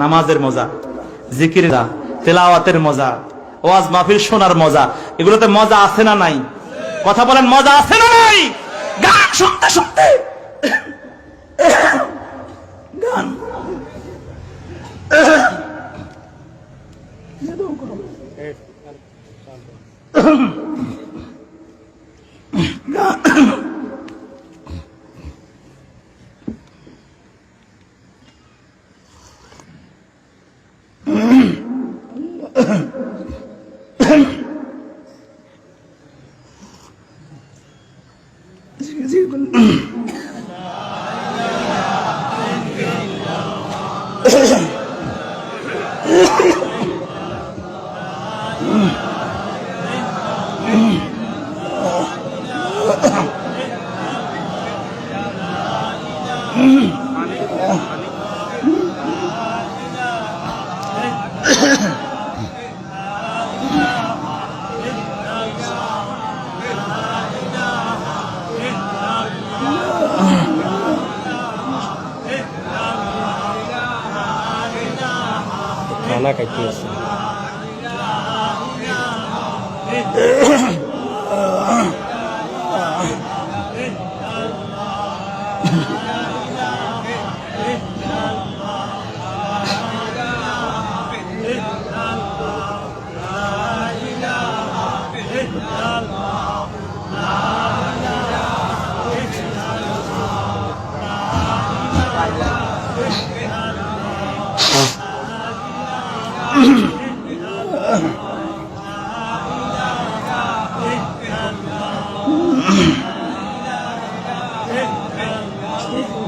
নামাজের মজা, জিকির তেলাওয়াতের মজা, ওয়াজ মাহফিল শোনার মজা, এগুলোতে মজা আছে না নাই? কথা বলেন, মজা আছে না নাই? গান শুনতে শুনতে। গান। Amen. খানা খাইতে আছে لا Thank you.